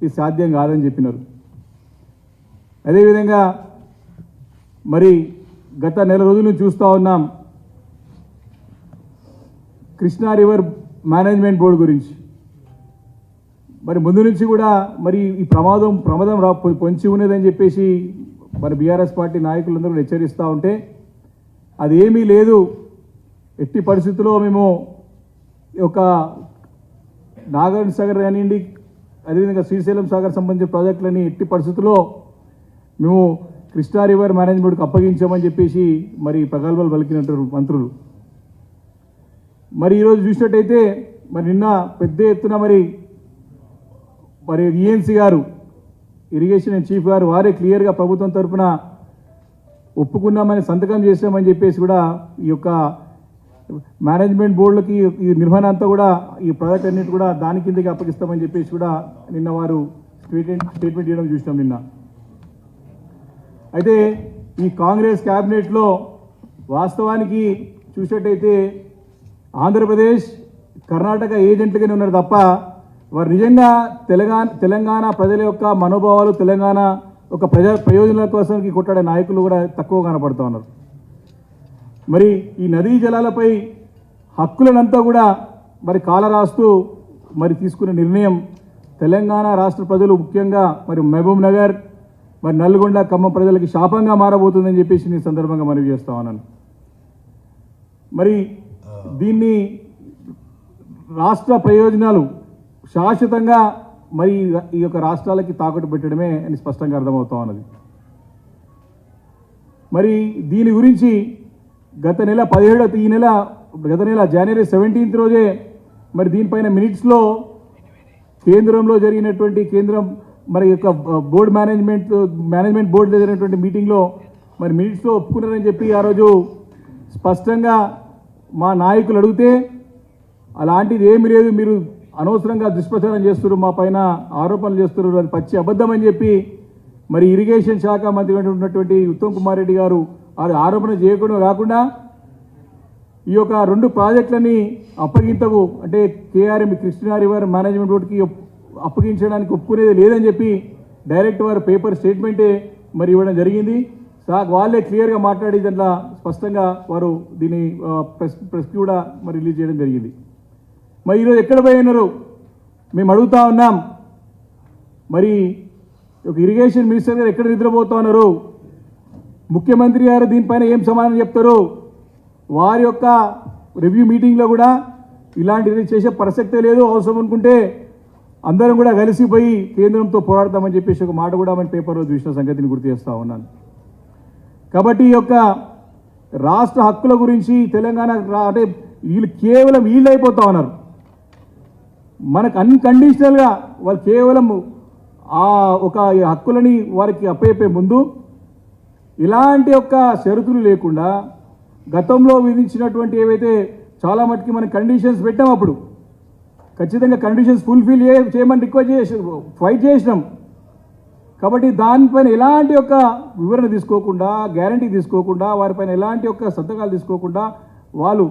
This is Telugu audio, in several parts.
ఇది సాధ్యం కాదని చెప్పినారు. అదేవిధంగా మరి గత నెల రోజులు చూస్తూ ఉన్నాం కృష్ణా రివర్ మేనేజ్మెంట్ బోర్డు గురించి. మరి ముందు నుంచి కూడా మరి ఈ ప్రమాదం ప్రమాదం రా పొంచి ఉన్నదని చెప్పేసి మరి బీఆర్ఎస్ పార్టీ నాయకులందరూ హెచ్చరిస్తూ ఉంటే అది ఏమీ లేదు. ఎట్టి పరిస్థితుల్లో మేము ఒక యొక్క నాగార్జున సాగర్ కానివ్వండి అదేవిధంగా శ్రీశైలం సాగర్ సంబంధించిన ప్రాజెక్టులని ఎట్టి పరిస్థితుల్లో మేము కృష్ణా రివర్ మేనేజ్మెంట్కి అప్పగించామని చెప్పేసి మరి ప్రగల్భాలు పలికినట్టు మంత్రులు. మరి ఈరోజు చూసినట్టయితే మరి నిన్న పెద్ద ఎత్తున మరి మరి ఈఎన్సీ గారు ఇరిగేషన్ చీఫ్ గారు వారే క్లియర్గా ప్రభుత్వం తరఫున ఒప్పుకున్నామని సంతకం చేసామని చెప్పేసి కూడా ఈ యొక్క మేనేజ్మెంట్ బోర్డులకి ఈ నిర్వహణ అంతా కూడా ఈ ప్రాజెక్ట్ అన్నిటి కూడా దాని కిందకి అప్పగిస్తామని చెప్పేసి కూడా నిన్న వారు స్టేట్మెంట్ స్టేట్మెంట్ చేయడం చూసినాం నిన్న. అయితే ఈ కాంగ్రెస్ క్యాబినెట్లో వాస్తవానికి చూసినట్టయితే ఆంధ్రప్రదేశ్ కర్ణాటక ఏజెంట్లుగానే ఉన్నారు తప్ప వారు నిజంగా తెలంగాణ తెలంగాణ ప్రజల యొక్క మనోభావాలు తెలంగాణ ఒక ప్రజా ప్రయోజనాల కోసం కొట్టాడే నాయకులు కూడా తక్కువ కనపడుతూ ఉన్నారు. మరి ఈ నదీ జలాలపై హక్కులనంతా కూడా మరి కాల రాస్తూ మరి తీసుకున్న నిర్ణయం తెలంగాణ రాష్ట్ర ప్రజలు ముఖ్యంగా మరి మహబూబ్ నగర్ మరి నల్గొండ ఖమ్మం ప్రజలకి శాపంగా మారబోతుందని చెప్పేసి నేను సందర్భంగా మనవి చేస్తా ఉన్నాను. మరి దీన్ని రాష్ట్ర ప్రయోజనాలు శాశ్వతంగా మరి ఈ యొక్క రాష్ట్రాలకి తాకట్టు పెట్టడమే అని స్పష్టంగా అర్థమవుతా ఉన్నది. మరి దీని గురించి గత నెల పదిహేడు ఈ నెల గత నెల జనవరి సెవెంటీన్త్ రోజే మరి దీనిపైన మినిట్స్లో కేంద్రంలో జరిగినటువంటి కేంద్రం మరి యొక్క బోర్డు మేనేజ్మెంట్ మేనేజ్మెంట్ బోర్డు జరిగినటువంటి మీటింగ్లో మరి మినిట్స్లో ఒప్పుకున్నారని చెప్పి ఆ రోజు స్పష్టంగా మా నాయకులు అడిగితే అలాంటిది ఏమీ లేదు మీరు అనవసరంగా దుష్ప్రచారం చేస్తున్నారు మా పైన ఆరోపణలు చేస్తున్నారు అది పచ్చి అబద్ధం అని చెప్పి మరి ఇరిగేషన్ శాఖ మంత్రి ఉన్నటువంటి ఉత్తమ్ కుమార్ రెడ్డి గారు అది ఆరోపణ చేయకుండా కాకుండా ఈ యొక్క రెండు ప్రాజెక్టులని అప్పగింతకు అంటే కేఆర్ఎం కృష్ణా రివర్ మేనేజ్మెంట్ బోర్డుకి అప్పగించడానికి ఒప్పుకునేది లేదని చెప్పి డైరెక్ట్ వారు పేపర్ స్టేట్మెంటే మరి ఇవ్వడం జరిగింది. సా వాళ్ళే క్లియర్గా మాట్లాడి దాంట్లో స్పష్టంగా వారు దీన్ని ప్రెస్ ప్రెస్కి కూడా మరి రిలీజ్ చేయడం జరిగింది. మరి ఈరోజు ఎక్కడ పోయి ఉన్నారు? మేము అడుగుతా ఉన్నాం. మరి ఒక ఇరిగేషన్ మినిస్టర్ గారు ఎక్కడ నిద్రపోతా ఉన్నారు? ముఖ్యమంత్రి గారు దీనిపైన ఏం సమాధానం చెప్తారు? వారి యొక్క రివ్యూ మీటింగ్లో కూడా ఇలాంటివి చేసే ప్రసక్తే లేదు అవసరం అనుకుంటే అందరం కూడా కలిసిపోయి కేంద్రంతో పోరాడతామని చెప్పేసి ఒక మాట కూడా మన పేపర్లో చూసిన సంగతిని గుర్తు చేస్తా ఉన్నాను. కాబట్టి ఈ యొక్క రాష్ట్ర హక్కుల గురించి తెలంగాణ అంటే వీళ్ళు కేవలం వీళ్ళు అయిపోతా ఉన్నారు. మనకు అన్కండిషనల్గా వాళ్ళు కేవలం ఆ ఒక హక్కులని వారికి అప్పయిపోయే ముందు ఇలాంటి యొక్క షరతులు లేకుండా గతంలో విధించినటువంటి ఏవైతే చాలా మటుకి మనం కండిషన్స్ పెట్టాం అప్పుడు ఖచ్చితంగా కండిషన్స్ ఫుల్ఫిల్ చేయమని రిక్వెస్ట్ చేసి ఫైట్ చేసినాం. కాబట్టి దానిపైన ఎలాంటి యొక్క వివరణ తీసుకోకుండా గ్యారంటీ తీసుకోకుండా వారిపైన ఎలాంటి యొక్క సంతకాలు తీసుకోకుండా వాళ్ళు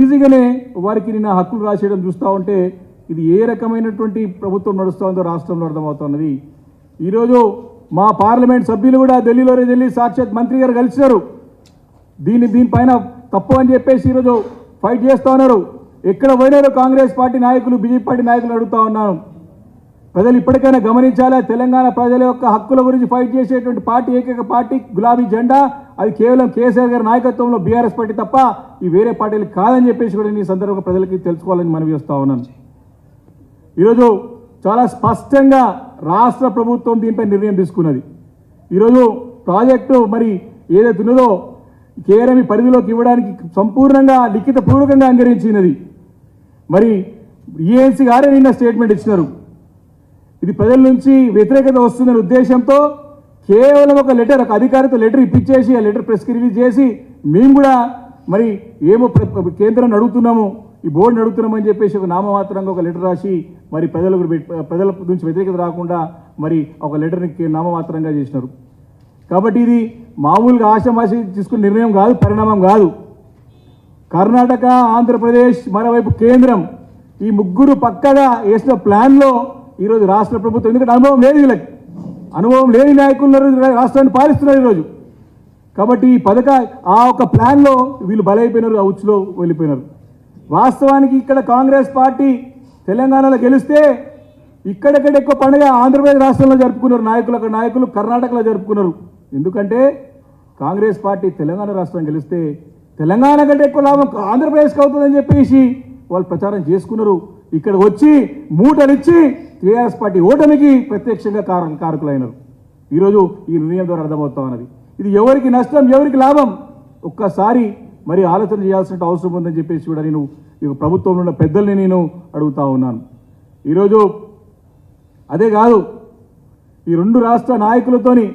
ఈజీగానే వారికి నిన్న హక్కులు రాసేయడం చూస్తూ ఉంటే ఇది ఏ రకమైనటువంటి ప్రభుత్వం నడుస్తుందో రాష్ట్రంలో అర్థమవుతున్నది. ఈరోజు మా పార్లమెంట్ సభ్యులు కూడా ఢిల్లీలో వెళ్ళి సాక్షాత్ మంత్రి గారు కలిసినారు. దీన్ని దీనిపైన తప్పు అని చెప్పేసి ఈరోజు ఫైట్ చేస్తూ ఉన్నారు. ఎక్కడ పోయినారు కాంగ్రెస్ పార్టీ నాయకులు బీజేపీ పార్టీ నాయకులు అడుగుతా ఉన్నాను. ప్రజలు ఇప్పటికైనా గమనించాలా? తెలంగాణ ప్రజల యొక్క హక్కుల గురించి ఫైట్ చేసేటువంటి పార్టీ ఏకైక పార్టీ గులాబీ జెండా. అది కేవలం కేసీఆర్ గారి నాయకత్వంలో బీఆర్ఎస్ పార్టీ తప్ప ఈ వేరే పార్టీలు కాదని చెప్పేసి కూడా నేను ఈ సందర్భంగా ప్రజలకి తెలుసుకోవాలని మనవి చేస్తా ఉన్నాను. ఈరోజు చాలా స్పష్టంగా రాష్ట్ర ప్రభుత్వం దీనిపై నిర్ణయం తీసుకున్నది. ఈరోజు ప్రాజెక్టు మరి ఏదైతే ఉన్నదో కేరమి పరిధిలోకి ఇవ్వడానికి సంపూర్ణంగా లిఖిత పూర్వకంగా అంగీకరించినది. మరి ఈఎన్సీ గారే నిన్న స్టేట్మెంట్ ఇచ్చినారు. ఇది ప్రజల నుంచి వ్యతిరేకత వస్తుందనే ఉద్దేశంతో కేవలం ఒక లెటర్ ఒక అధికారితో లెటర్ ఇప్పించేసి ఆ లెటర్ ప్రెస్కి రిలీజ్ చేసి మేము కూడా మరి ఏమో కేంద్రాన్ని అడుగుతున్నాము. ఈ బోర్డుని అడుగుతున్నామని చెప్పేసి ఒక నామమాత్రంగా ఒక లెటర్ రాసి మరి ప్రజలకు ప్రజల నుంచి వ్యతిరేకత రాకుండా మరి ఒక లెటర్ని నామమాత్రంగా చేసినారు. కాబట్టి ఇది మామూలుగా ఆశమాసి తీసుకున్న నిర్ణయం కాదు పరిణామం కాదు. కర్ణాటక ఆంధ్రప్రదేశ్ మరోవైపు కేంద్రం. ఈ ముగ్గురు పక్కగా వేసిన ప్లాన్లో ఈరోజు రాష్ట్ర ప్రభుత్వం. ఎందుకంటే అనుభవం లేదు వీళ్ళకి. అనుభవం లేని నాయకులు రాష్ట్రాన్ని పాలిస్తున్నారు ఈరోజు. కాబట్టి ఈ పథక ఆ ఒక ప్లాన్లో వీళ్ళు బలైపోయినారు ఆ ఉచ్చులో వెళ్ళిపోయినారు. వాస్తవానికి ఇక్కడ కాంగ్రెస్ పార్టీ తెలంగాణలో గెలిస్తే ఇక్కడెక్కడ ఎక్కువ పండుగ ఆంధ్రప్రదేశ్ రాష్ట్రంలో జరుపుకున్నారు. నాయకులు అక్కడ నాయకులు కర్ణాటకలో జరుపుకున్నారు. ఎందుకంటే కాంగ్రెస్ పార్టీ తెలంగాణ రాష్ట్రం గెలిస్తే తెలంగాణ కంటే ఎక్కువ లాభం ఆంధ్రప్రదేశ్కి అవుతుందని చెప్పేసి వాళ్ళు ప్రచారం చేసుకున్నారు. ఇక్కడ వచ్చి మూటలిచ్చి టీఆర్ఎస్ పార్టీ ఓటమికి ప్రత్యక్షంగా కార కారకులైనరు. ఈరోజు ఈ నిర్ణయం ద్వారా అర్థమవుతా ఉన్నది. ఇది ఎవరికి నష్టం ఎవరికి లాభం? ఒక్కసారి మరి ఆలోచన చేయాల్సిన అవసరం ఉందని చెప్పేసి కూడా నేను ఇక ప్రభుత్వంలో ఉన్న పెద్దల్ని నేను అడుగుతా ఉన్నాను. ఈరోజు అదే కాదు ఈ రెండు రాష్ట్ర నాయకులతోని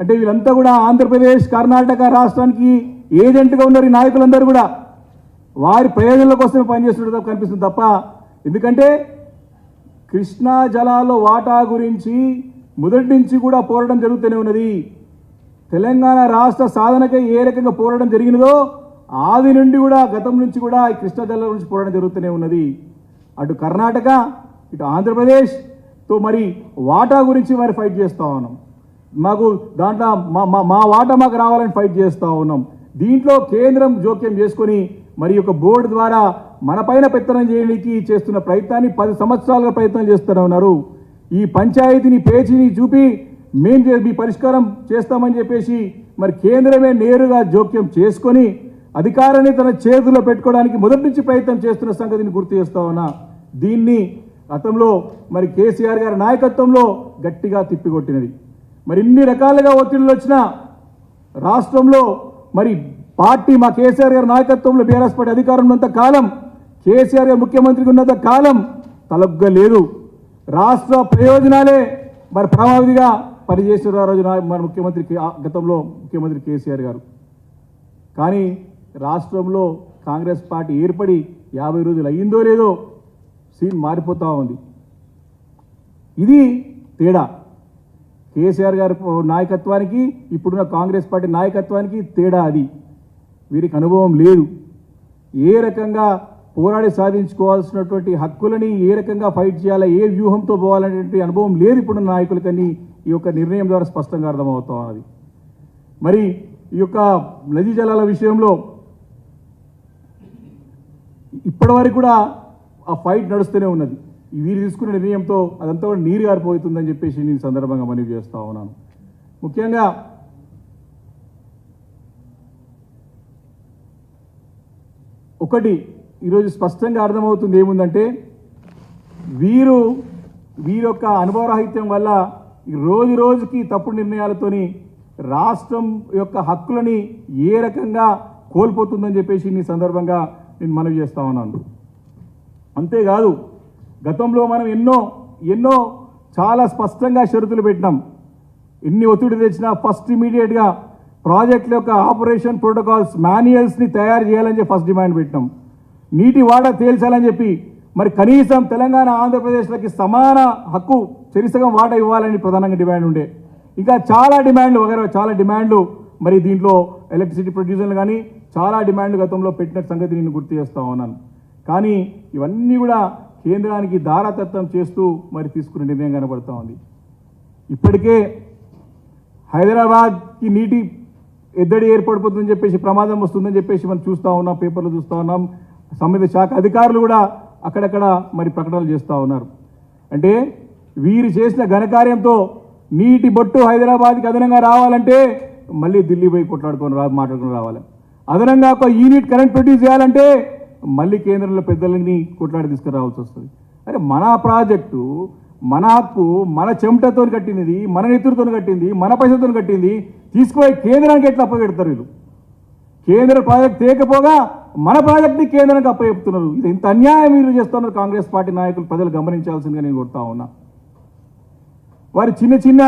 అంటే వీళ్ళంతా కూడా ఆంధ్రప్రదేశ్ కర్ణాటక రాష్ట్రానికి ఏజెంట్గా ఉన్నారు ఈ నాయకులందరూ కూడా వారి ప్రయోజనాల కోసమే పనిచేస్తున్నట్టు కనిపిస్తుంది తప్ప ఎందుకంటే కృష్ణా జలాల వాటా గురించి మొదటి నుంచి కూడా పోరాటం జరుగుతూనే ఉన్నది. తెలంగాణ రాష్ట్ర సాధనకై ఏ రకంగా పోరాటం జరిగినదో ఆది నుండి కూడా గతం నుంచి కూడా ఈ కృష్ణా జలాల పోరాటం జరుగుతూనే ఉన్నది. అటు కర్ణాటక ఇటు ఆంధ్రప్రదేశ్తో మరి వాటా గురించి మరి ఫైట్ చేస్తూ ఉన్నాం. మాకు దాంట్లో మా మా మా వాటా మాకు రావాలని ఫైట్ చేస్తూ ఉన్నాం. దీంట్లో కేంద్రం జోక్యం చేసుకొని మరి యొక్క బోర్డు ద్వారా మన పైన పెత్తనం చేయడానికి చేస్తున్న ప్రయత్నాన్ని పది సంవత్సరాలుగా ప్రయత్నం చేస్తూనే ఉన్నారు. ఈ పంచాయతీని పేచీని చూపి మేం మీ పరిష్కారం చేస్తామని చెప్పేసి మరి కేంద్రమే నేరుగా జోక్యం చేసుకొని అధికారాన్ని తన చేతుల్లో పెట్టుకోవడానికి మొదటి నుంచి ప్రయత్నం చేస్తున్న సంగతిని గుర్తు చేస్తా ఉన్నా. దీన్ని గతంలో మరి కేసీఆర్ గారి నాయకత్వంలో గట్టిగా తిప్పికొట్టినది. మరి ఇన్ని రకాలుగా ఒత్తిళ్ళు వచ్చినా రాష్ట్రంలో మరి పార్టీ మా కేసీఆర్ గారి నాయకత్వంలో బీఆర్ఎస్ పార్టీ అధికారంలో ఉన్నంత కాలం కేసీఆర్ గారు ముఖ్యమంత్రికి ఉన్నంత కాలం తలగ్గలేదు. రాష్ట్ర ప్రయోజనాలే మరి ప్రభావితిగా పనిచేసిన ఆ రోజు మన ముఖ్యమంత్రి కే- గతంలో ముఖ్యమంత్రి కేసీఆర్ గారు. కానీ రాష్ట్రంలో కాంగ్రెస్ పార్టీ ఏర్పడి యాభై రోజులు అయ్యిందో లేదో సీన్ మారిపోతూ ఉంది. ఇది తేడా. కేసీఆర్ గారి నాయకత్వానికి ఇప్పుడున్న కాంగ్రెస్ పార్టీ నాయకత్వానికి తేడా అది. వీరికి అనుభవం లేదు. ఏ రకంగా పోరాడి సాధించుకోవాల్సినటువంటి హక్కులని ఏ రకంగా ఫైట్ చేయాలా ఏ వ్యూహంతో పోవాలనేటువంటి అనుభవం లేదు ఇప్పుడున్న నాయకులకని ఈ యొక్క నిర్ణయం ద్వారా స్పష్టంగా అర్థమవుతా ఉన్నది. మరి ఈ యొక్క నదీ జలాల విషయంలో ఇప్పటివరకు కూడా ఆ ఫైట్ నడుస్తూనే ఉన్నది. వీరు తీసుకున్న నిర్ణయంతో అదంతా కూడా నీరు గారిపోతుందని చెప్పేసి నేను సందర్భంగా మనవి చేస్తూ ఉన్నాను. ముఖ్యంగా ఒకటి ఈరోజు స్పష్టంగా అర్థమవుతుంది ఏముందంటే వీరు వీరొక్క అనుభవరాహిత్యం వల్ల రోజు రోజుకి తప్పుడు నిర్ణయాలతోని రాష్ట్రం యొక్క హక్కులని ఏ రకంగా కోల్పోతుందని చెప్పేసి ఈ సందర్భంగా నేను మనవి చేస్తా ఉన్నాను. అంతేకాదు గతంలో మనం ఎన్నో ఎన్నో చాలా స్పష్టంగా షరతులు పెట్టినాం. ఎన్ని ఒత్తిడి తెచ్చినా ఫస్ట్ ఇమీడియట్గా ప్రాజెక్టుల యొక్క ఆపరేషన్ ప్రోటోకాల్స్ మాన్యువల్స్ని తయారు చేయాలని చెప్పి ఫస్ట్ డిమాండ్ పెట్టినాం. నీటి వాడ తేల్చాలని చెప్పి మరి కనీసం తెలంగాణ ఆంధ్రప్రదేశ్లకి సమాన హక్కు చెరిసగం వాట ఇవ్వాలని ప్రధానంగా డిమాండ్ ఉండే. ఇంకా చాలా డిమాండ్లు వగైరా చాలా డిమాండ్లు మరి దీంట్లో ఎలక్ట్రిసిటీ ప్రొడ్యూసర్లు కానీ చాలా డిమాండ్లు గతంలో పెట్టిన సంగతి నేను గుర్తు చేస్తా ఉన్నాను. కానీ ఇవన్నీ కూడా కేంద్రానికి దారాతత్వం చేస్తూ మరి తీసుకునే నిర్ణయం కనబడుతూ ఉంది. ఇప్పటికే హైదరాబాద్కి నీటి ఎద్దడి ఏర్పడిపోతుందని చెప్పేసి ప్రమాదం వస్తుందని చెప్పేసి మనం చూస్తూ ఉన్నాం పేపర్లు చూస్తూ ఉన్నాం. సంబంధిత శాఖ అధికారులు కూడా అక్కడక్కడ మరి ప్రకటనలు చేస్తూ ఉన్నారు. అంటే వీరు చేసిన ఘనకార్యంతో నీటి బొట్టు హైదరాబాద్కి అదనంగా రావాలంటే మళ్ళీ ఢిల్లీ పోయి కొట్లాడుకొని రా మాట్లాడుకొని రావాలి. అదనంగా ఒక యూనిట్ కరెంట్ ప్రొడ్యూస్ చేయాలంటే మళ్ళీ కేంద్రంలో పెద్దలని కొట్లాడి తీసుకురావాల్సి వస్తుంది. అరే మన ప్రాజెక్టు మన హక్కు మన చెమటతో కట్టినది మన నెత్తురుతో కట్టింది మన పైసలతో కట్టింది తీసుకుపోయి కేంద్రానికి ఎట్లా అప్పగెడతారు వీళ్ళు? కేంద్ర ప్రాజెక్ట్ తేకపోగా మన ప్రాజెక్ట్ని కేంద్రానికి అప్పచెప్తున్నారు. ఇది ఇంత అన్యాయం మీరు చేస్తున్నారు. కాంగ్రెస్ పార్టీ నాయకులు ప్రజలు గమనించాల్సిందిగా నేను కొడతా ఉన్నా. వారి చిన్న చిన్న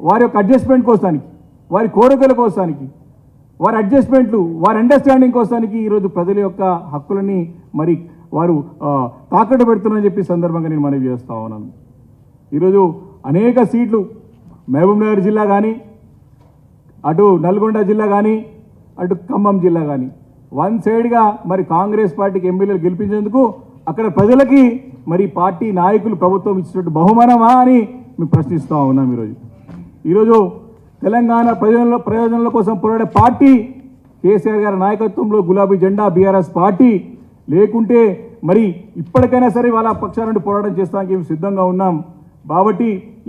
వారి యొక్క అడ్జస్ట్మెంట్ కోసానికి వారి కోరికల కోసానికి వారి అడ్జస్ట్మెంట్లు వారి అండర్స్టాండింగ్ కోసానికి ఈరోజు ప్రజల యొక్క హక్కులని మరి వారు తాకట్టు పెడుతున్నారని చెప్పి సందర్భంగా నేను మనవి చేస్తా ఉన్నాను. ఈరోజు అనేక సీట్లు మహబూబ్నగర్ జిల్లా కానీ అటు నల్గొండ జిల్లా కానీ అటు ఖమ్మం జిల్లా కానీ వన్ సైడ్గా మరి కాంగ్రెస్ పార్టీకి ఎమ్మెల్యేలు గెలిపించేందుకు అక్కడ ప్రజలకి మరి పార్టీ నాయకులు ప్రభుత్వం ఇచ్చినట్టు బహుమానమా అని మేము ప్రశ్నిస్తూ ఉన్నాం ఈరోజు. ఈరోజు తెలంగాణ ప్రయోజనంలో ప్రయోజనాల కోసం పోరాడే పార్టీ కేసీఆర్ గారి నాయకత్వంలో గులాబీ జెండా బీఆర్ఎస్ పార్టీ లేకుంటే మరి ఇప్పటికైనా సరే వాళ్ళ పక్షాల నుండి పోరాటం చేస్తానికి మేము సిద్ధంగా ఉన్నాం. కాబట్టి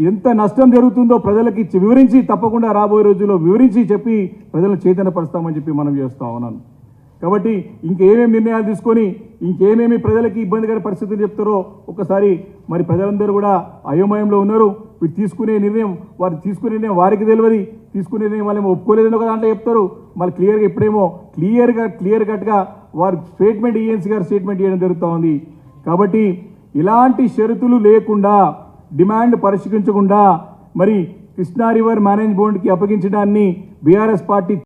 ఎంత నష్టం జరుగుతుందో ప్రజలకి వివరించి తప్పకుండా రాబోయే రోజుల్లో వివరించి చెప్పి ప్రజలను చైతన్యపరుస్తామని చెప్పి మనం చేస్తా ఉన్నాను. కాబట్టి ఇంకేమేమి నిర్ణయాలు తీసుకొని ఇంకేమేమి ప్రజలకి ఇబ్బందికర పరిస్థితులు చెప్తారో ఒకసారి మరి ప్రజలందరూ కూడా అయోమయంలో ఉన్నారు. వీరు తీసుకునే నిర్ణయం వారు తీసుకునే నిర్ణయం వారికి తెలియదు. తీసుకునే నిర్ణయం వాళ్ళేమో ఒప్పుకోలేదని ఒక దాంట్లో చెప్తారు. మళ్ళీ క్లియర్గా ఎప్పుడేమో క్లియర్గా క్లియర్ కట్గా వారు స్టేట్మెంట్ ఈఎన్సీ గారు స్టేట్మెంట్ ఇవ్వడం జరుగుతూ ఉంది. కాబట్టి ఇలాంటి షరతులు లేకుండా డిమాండ్ పరిష్కరించకుండా మరి కృష్ణా రివర్ మేనేజ్ బోర్డుకి అప్పగించడాన్ని బీఆర్ఎస్ పార్టీ